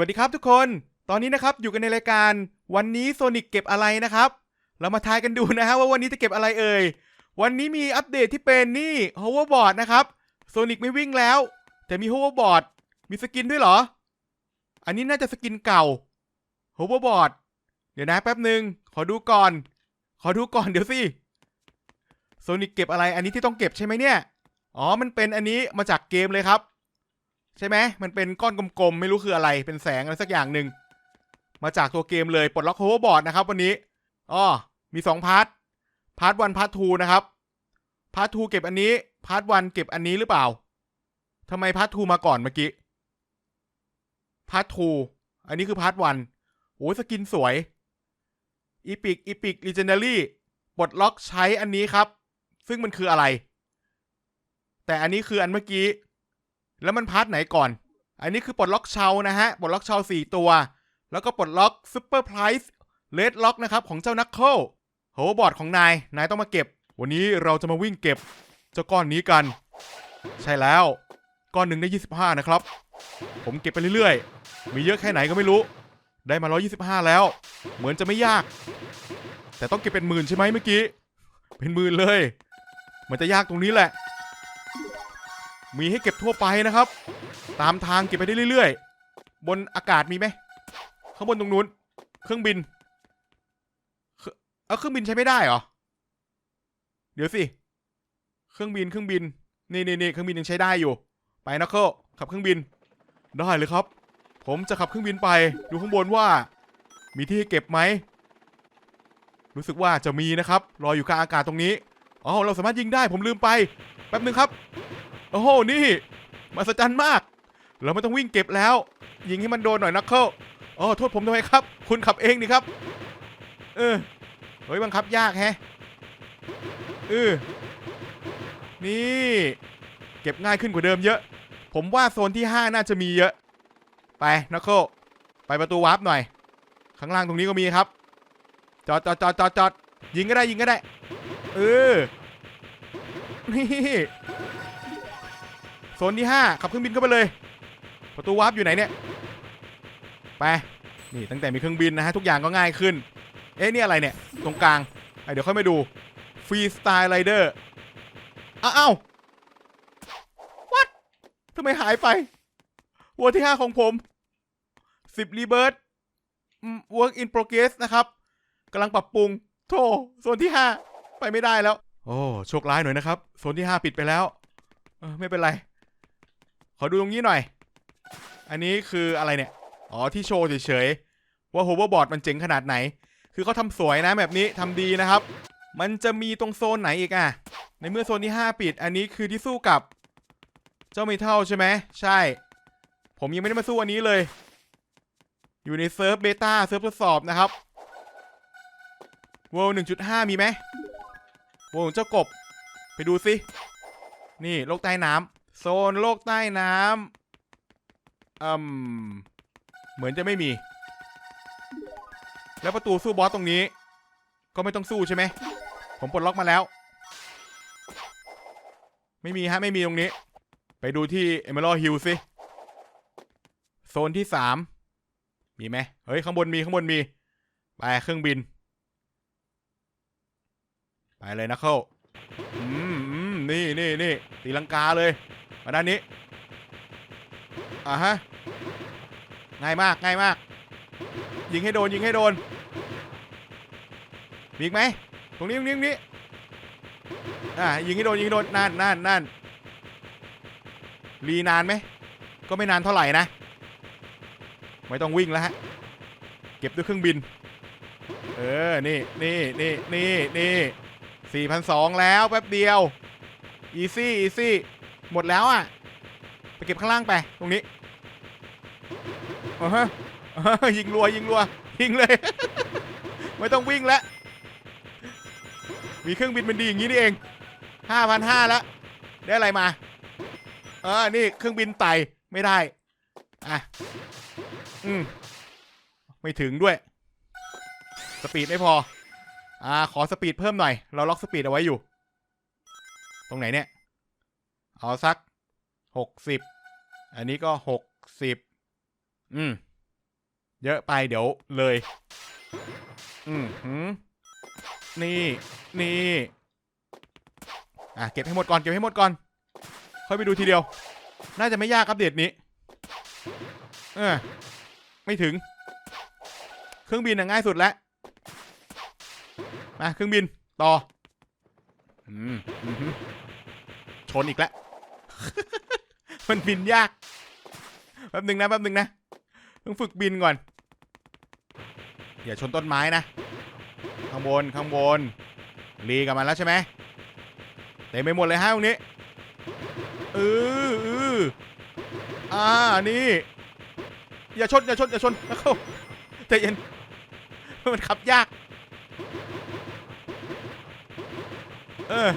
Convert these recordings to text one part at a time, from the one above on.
วัสดีครับทุกคน ตอนนี้นะครับอยู่กันในรายการวันนี้โซนิกเก็บอะไรนะครับ เรามาทายกันดูนะฮะว่าวันนี้จะเก็บอะไรเอ่ย วันนี้มีอัปเดตที่เป็นนี่ hoverboard นะครับ โซนิกไม่วิ่งแล้ว แต่มี hoverboard มีสกินด้วยเหรอ อันนี้น่าจะสกินเก่า hoverboard เดี๋ยวนะแป๊บหนึ่งขอดูก่อน ขอดูก่อนเดี๋ยวสิ โซนิกเก็บอะไร อันนี้ที่ต้องเก็บใช่ไหมเนี่ย อ๋อ มันเป็นอันนี้มาจากเกมเลยครับ ใช่ไหมมันเป็นก้อนกลมๆ ไม่รู้คืออะไร เป็นแสงอะไรสักอย่างหนึ่ง มาจากตัวเกมเลย ปลดล็อกโฮเวอร์บอร์ดนะครับวันนี้อ๋อมีสองพาร์ท พาร์ทวันพาร์ททูนะครับ พาร์ททูเก็บอันนี้ พาร์ทวันเก็บอันนี้หรือเปล่าทำไมพาร์ททูมาก่อนเมื่อกี้ พาร์ททูอันนี้คือพาร์ทวันโอ้สกินสวย อีพิก อีพิกลีเจนเดารี่ ปลดล็อกใช้อันนี้ครับ ซึ่งมันคืออะไร แต่อันนี้คืออันเมื่อกี้ แล้วมันพาร์ทไหนก่อน อันนี้คือปลดล็อกเชานะฮะ ปลดล็อกเชาสี่ตัว แล้วก็ปลดล็อกซูเปอร์ไพรส์เลดล็อกนะครับของเจ้านักเคิลโฮบอร์ดของนาย นายต้องมาเก็บ วันนี้เราจะมาวิ่งเก็บเจ้าก้อนนี้กัน ใช่แล้ว ก้อนหนึ่งได้25 นะครับ ผมเก็บไปเรื่อยๆ มีเยอะแค่ไหนก็ไม่รู้ ได้มา 125 แล้ว เหมือนจะไม่ยาก แต่ต้องเก็บเป็นหมื่นใช่ไหมเมื่อกี้ เป็นหมื่นเลย มันจะยากตรงนี้แหละ มีให้เก็บทั่วไปนะครับ ตามทางเก็บไปได้เรื่อยๆ บนอากาศมีไหมข้างบนตรงนู้น เครื่องบิน เองเอเครื่องบินใช้ไม่ได้เหรอ เดี๋ยวสิ เครื่องบินเครื่องบิน นี่นี่นี่เครื่องบินยังใช้ได้อยู่ ไปนะเคิลขับเครื่องบิน ได้เลยครับ ผมจะขับเครื่องบินไป ดูข้างบนว่า มีที่ให้เก็บไหม รู้สึกว่าจะมีนะครับ รออยู่กลางอากาศตรงนี้ อ๋อ เราสามารถยิงได้ ผมลืมไป แป๊บนึงครับ อ้โห นี่มหัศจรรย์มาก เราไม่ต้องวิ่งเก็บแล้ว ยิงให้มันโดนหน่อยนักเข้าอ๋อโทษผมทำไมครับ คุณขับเองนี่ครับ เออ เฮ้ยบังคับยากแฮะเออนี่ เก็บง่ายขึ้นกว่าเดิมเยอะ ผมว่าโซนที่ 5 น่าจะมีเยอะ ไปนักเข้าไปประตูวาร์ปหน่อย ข้างล่างตรงนี้ก็มีครับ จอดจอดจอดจอดจอดยิงก็ได้ยิงก็ได้ เออ นี่ โซนที่ 5 ขับเครื่องบินเข้าไปเลย ประตูวาร์ปอยู่ไหนเนี่ย ไป นี่ตั้งแต่มีเครื่องบินนะฮะ ทุกอย่างก็ง่ายขึ้น เอ๊ะ นี่อะไรเนี่ย ตรงกลางอะเดี๋ยวค่อยมาดูฟรีสไตล์ไรเดอร์อ้าว what ทำไมหายไปวัวที่ 5 ของผม 10รีเบิร์ด work in progress นะครับกำลังปรับปรุงโธ่โซนที่ 5 ไปไม่ได้แล้ว โอ้ โชคร้ายหน่อยนะครับ โซนที่ 5 ปิดไปแล้ว ไม่เป็นไร ขอดูตรงนี้หน่อย อันนี้คืออะไรเนี่ย อ๋อ ที่โชว์เฉยๆ ว่าโฮเวอร์บอร์ดมันเจ๋งขนาดไหน คือเขาทำสวยนะแบบนี้ทำดีนะครับ มันจะมีตรงโซนไหนอีกอะในเมื่อโซนที่ 5 ปิด อันนี้คือที่สู้กับ เจ้าเมทัลใช่ไหม ใช่ ผมยังไม่ได้มาสู้อันนี้เลย อยู่ในเซิร์ฟเบต้าเซิร์ฟทดสอบนะครับเวล1.5มีไหมเวลเจ้ากบ ไปดูสิ นี่โลกใต้น้ำ โซนโลกใต้น้ำอืมเหมือนจะไม่มี แล้วประตูสู้บอสตรงนี้ ก็ไม่ต้องสู้ใช่ไหม ผมปลดล็อกมาแล้ว ไม่มีฮะ ไม่มีตรงนี้ ไปดูที่ Emerald Hill สิ โซนที่สามมีไหมเฮ้ย ข้างบนมีข้างบนมี ไปเครื่องบิน ไปเลยนะเข้าอืมอืมนี่นี่นี่ตีลังกาเลย มาด้านนี้อ่าฮะง่ายมากง่ายมาก ยิงให้โดนยิงให้โดนมีอีกไหมตรงนี้ตรงนี้ตรงนี้อ่ายิงให้โดนยิงให้โดนนั่นนั่นนั่นรีนานไหมก็ไม่นานเท่าไหร่นะ ไม่ต้องวิ่งแล้วฮะเก็บด้วยเครื่องบิน เออนี่นี่นี่นี่นี่สี่พันสองแล้วแป๊บเดียวอีซี่อีซี่ หมดแล้วอะ ไปเก็บข้างล่างไป ตรงนี้อฮะอ่าฮะยิงรัวยิงรัวยิงเลย ไม่ต้องวิ่งแล้ว มีเครื่องบินมันดีอย่างนี้นี่เองห้าพันห้าแล้ว ได้อะไรมา เออ นี่เครื่องบินไต่ไม่ได้ อะ อืม ไม่ถึงด้วย สปีดไม่พอ อ่า ขอสปีดเพิ่มหน่อย เราล็อกสปีดเอาไว้อยู่ ตรงไหนเนี่ย เอาสักหกสิบอันนี้ก็หกสิบอืม เยอะไปเดี๋ยวเลย อืมหืมนี่นี่อะเก็บให้หมดก่อนเก็บให้หมดก่อน ค่อยไปดูทีเดียว น่าจะไม่ยากอัปเดตนี้ เออไม่ถึง เครื่องบินน่ะง่ายสุดแล้วมาเครื่องบินต่ออืมอือหือชนอีกแล้ว มันบินยากแป๊บหนึ่งนะแป๊บหนึ่งนะต้องฝึกบินก่อนอย่าชนต้นไม้นะ ข้างบนข้างบนรีกับมันแล้วใช่ไหมเต็มไปหมดเลยฮะตรงนี้เออเอออ่านี่อย่าชนอย่าชนอย่าชนนะเขาใจเย็นมันขับยาก เออ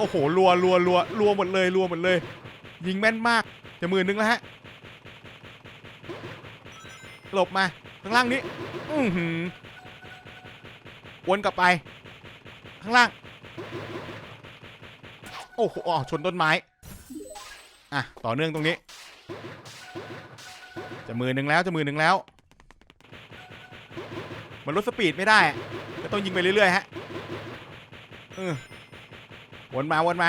โอ้โหรัวรัวรัวรัวหมดเลยรัวหมดเลย ยิงแม่นมากจะมือนึงแล้วฮะหลบมาข้างล่างนี้ อือหือวนกลับไป ข้างล่าง โอ้โหอ๋อชนต้นไม้ อะ ต่อเนื่องตรงนี้ จะมือหนึ่งแล้วจะมือหนึ่งแล้ว มันลดสปีดไม่ได้อะก็ต้องยิงไปเรื่อยๆฮะเออ วนมาวนมา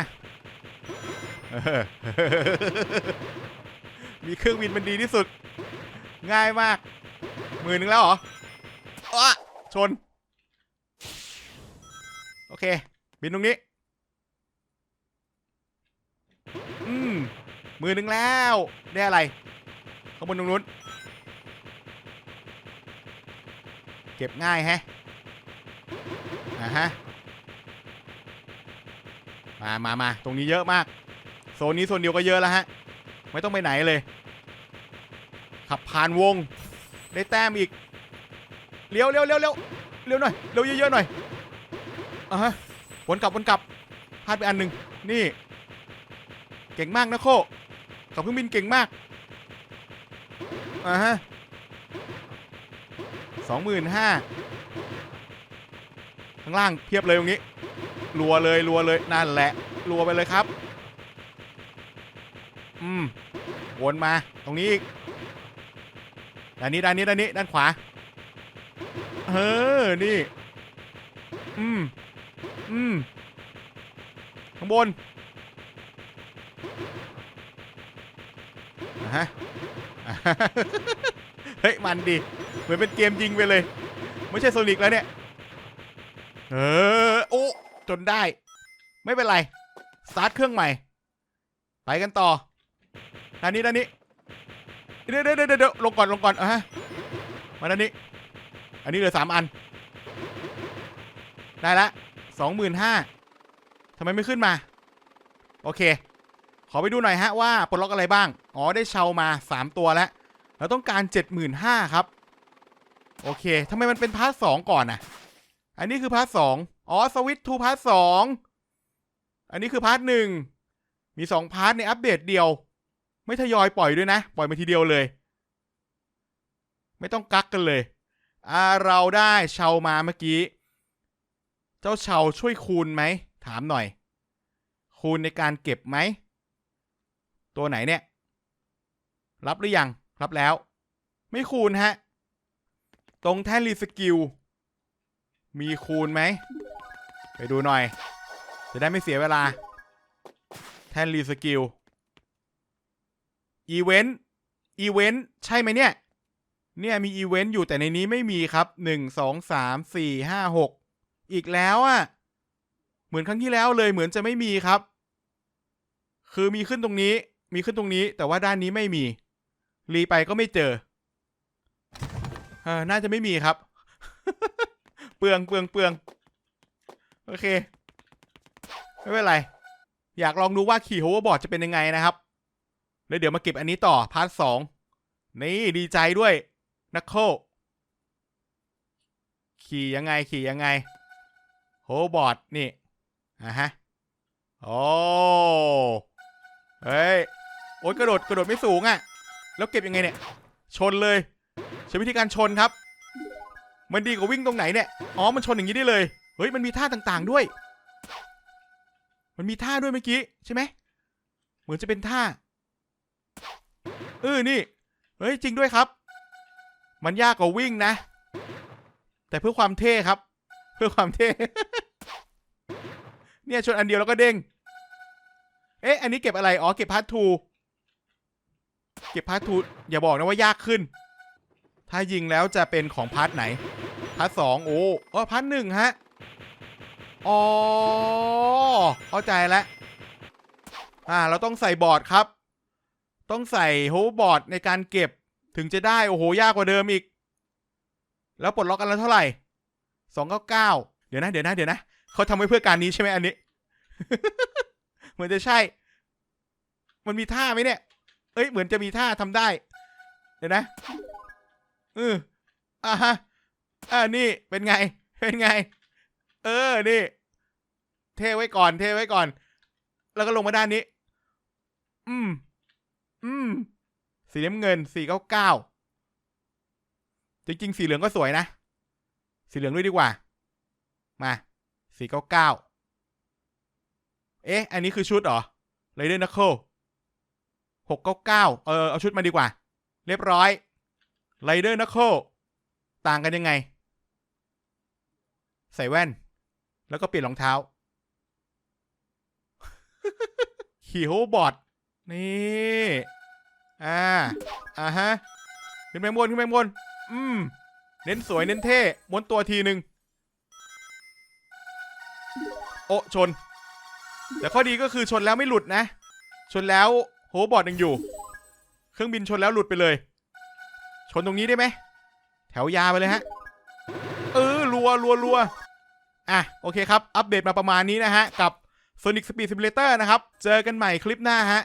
มีเครื่องบินมันดีที่สุด ง่ายมาก มือหนึ่งแล้วเหรออ้ชน โอเค บินตรงนี้ อืม มือหนึ่งแล้ว ได้อะไร ข้างบนตรงนู้น เก็บง่ายแฮะอ่าฮะ มามามาตรงนี้เยอะมาก โซนนี้โซนเดียวก็เยอะแล้วฮะ ไม่ต้องไปไหนเลย ขับผ่านวง ได้แต้มอีก เลี้ยวเลี้ยวเลี้ยวเลี้ยวเลี้ยวหน่อย เลี้ยวเยอะๆหน่อยอะฮะ วนกลับวนกลับ พลาดไปอันหนึ่งนี่ เก่งมากนะโคขับเครื่องบินเก่งมากอ่าฮะสองหมื่นห้าข้างล่างเพียบเลยตรงนี้ รัวเลยรัวเลยนั่นแหละรัวไปเลยครับ อืมวนมาตรงนี้อีกด้านนี้ด้านนี้ด้านนี้ด้านขวาเออนี่ อืมอืมข้างบนฮะอะฮะเฮ้ย มันดีเหมือนเป็นเกมยิงไปเลย ไม่ใช่โซนิกแล้วเนี่ย เออ โอ้ จนได้ ไม่เป็นไร สตาร์ทเครื่องใหม่ ไปกันต่อด้านนี้ด้านนี้เดี๋ยวเดี๋ยวเดี๋ยวเดี๋ยวลงก่อนลงก่อนอะมาด้านนี้ อันนี้เหลือสามอัน ได้ละสองหมื่นห้าทำไมไม่ขึ้นมา โอเค ขอไปดูหน่อยฮะว่าปลดล็อกอะไรบ้าง อ๋อได้เชามา3ตัวแล้ว เราต้องการ75,000ครับ โอเคทำไมมันเป็นพาร์ทสองก่อนนะอันนี้คือพาร์ทสอ๋อ๋อสวิตทูพาร์ทสองอันนี้คือพาร์ทหนึ่งมี2พาร์ทในอัปเดตเดียว ไม่ทยอยปล่อยด้วยนะ ปล่อยมาทีเดียวเลย ไม่ต้องกักกันเลยอ่าเราได้เชามาเมื่อกี้ เจ้าเชาช่วยคูณไหม ถามหน่อย คูณในการเก็บไหม ตัวไหนเนี่ย รับหรือยัง รับแล้ว ไม่คูณฮะ ตรงแท่นรีสกิล มีคูณไหม ไปดูหน่อย จะได้ไม่เสียเวลา แทนรีสกิล อีเวนต์ อีเวนต์ ใช่ไหมเนี่ย เนี่ยมีอีเวนต์อยู่แต่ในนี้ไม่มีครับหนึ่งสองสามสี่ห้าหกอีกแล้วอะ่ะ เหมือนครั้งที่แล้วเลยเหมือนจะไม่มีครับ คือมีขึ้นตรงนี้ มีขึ้นตรงนี้ แต่ว่าด้านนี้ไม่มี รีไปก็ไม่เจอเออน่าจะไม่มีครับ เปลืองเปลืองเปลือง โอเค ไม่เป็นไร อยากลองดูว่าขี่โฮเวอร์บอร์ดจะเป็นยังไงนะครับ แล้วเดี๋ยวมาเก็บอันนี้ต่อ พาร์ทสองนี่ดีใจด้วยนักโคขี่ยังไงขี่ยังไงโฮเวอร์บอร์ดนี่อะฮะโอ้เฮ้ยโอ๊ยกระโดดกระโดดไม่สูงอะ่ะ แล้วเก็บยังไงเนี่ย ชนเลย ใช้วิธีการชนครับ มันดีกว่าวิ่งตรงไหนเนี่ย อ๋อ มันชนอย่างนี้ได้เลย ฮ้ยมันมีท่าต่างๆด้วย มันมีท่าด้วยเมื่อกี้ใช่ไหมเหมือนจะเป็นท่าเออนี่ เฮ้ยจริงด้วยครับ มันยากกว่าวิ่งนะ แต่เพื่อความเท่ครับ เพื่อความเท่ เนี่ยชนอันเดียวแล้วก็เด้ง เอ๊ะอันนี้เก็บอะไร อ๋อเก็บพาร์ททู เก็บพาร์ททูอย่าบอกนะว่ายากขึ้น ถ้ายิงแล้วจะเป็นของพาร์ทไหน พาร์ทสองโอ้เออพาร์ทหนึ่งฮะ อ๋อเข้าใจแล้วอ่าเราต้องใส่บอร์ดครับ ต้องใส่โฮบอร์ดในการเก็บถึงจะได้ โอ้โห ยากกว่าเดิมอีก แล้วปลดล็อกกันแล้วเท่าไหร่สองเก้าเก้าเดี๋ยวนะ เดี๋ยวนะ เดี๋ยวนะเขาทำไว้เพื่อการนี้ใช่ไหมอันนี้ เหมือนจะใช่ มันมีท่าไหมเนี่ย เอ้ย เหมือนจะมีท่าทำได้ เดี๋ยวนะเอออ่าฮะอ่านี่เป็นไง เป็นไง เออ นี่ เทไว้ก่อน เทไว้ก่อน แล้วก็ลงมาด้านนี้ อืม อืม สีน้ำเงินสี่เก้าเก้าจริงๆ สีเหลืองก็สวยนะ สีเหลืองด้วยดีกว่า มาสี่เก้าเก้าเอ๊ะ อันนี้คือชุดเหรอไรเดอร์นัคเคิลหกเก้าเก้าเออ เอาชุดมาดีกว่า เรียบร้อยไรเดอร์นัคเคิลต่างกันยังไง ใส่แว่น แล้วก็เปลี่ยนรองเท้าขี่โฮเวอร์บอดนี่อ่าอ่าฮะขึ้นไปบนขึ้นไปบนอืมเน้นสวยเน้นเท่ม้วนตัวทีหนึ่งโอะชน แต่ข้อดีก็คือชนแล้วไม่หลุดนะ ชนแล้วโฮบอร์ดยังอยู่ เครื่องบินชนแล้วหลุดไปเลย ชนตรงนี้ได้ไหม แถวยาไปเลยฮะ เออรัวรัวรัว อะโอเคครับ อัปเดตมาประมาณนี้นะฮะ กับ Sonic Speed Simulator นะครับ เจอกันใหม่คลิปหน้าฮะ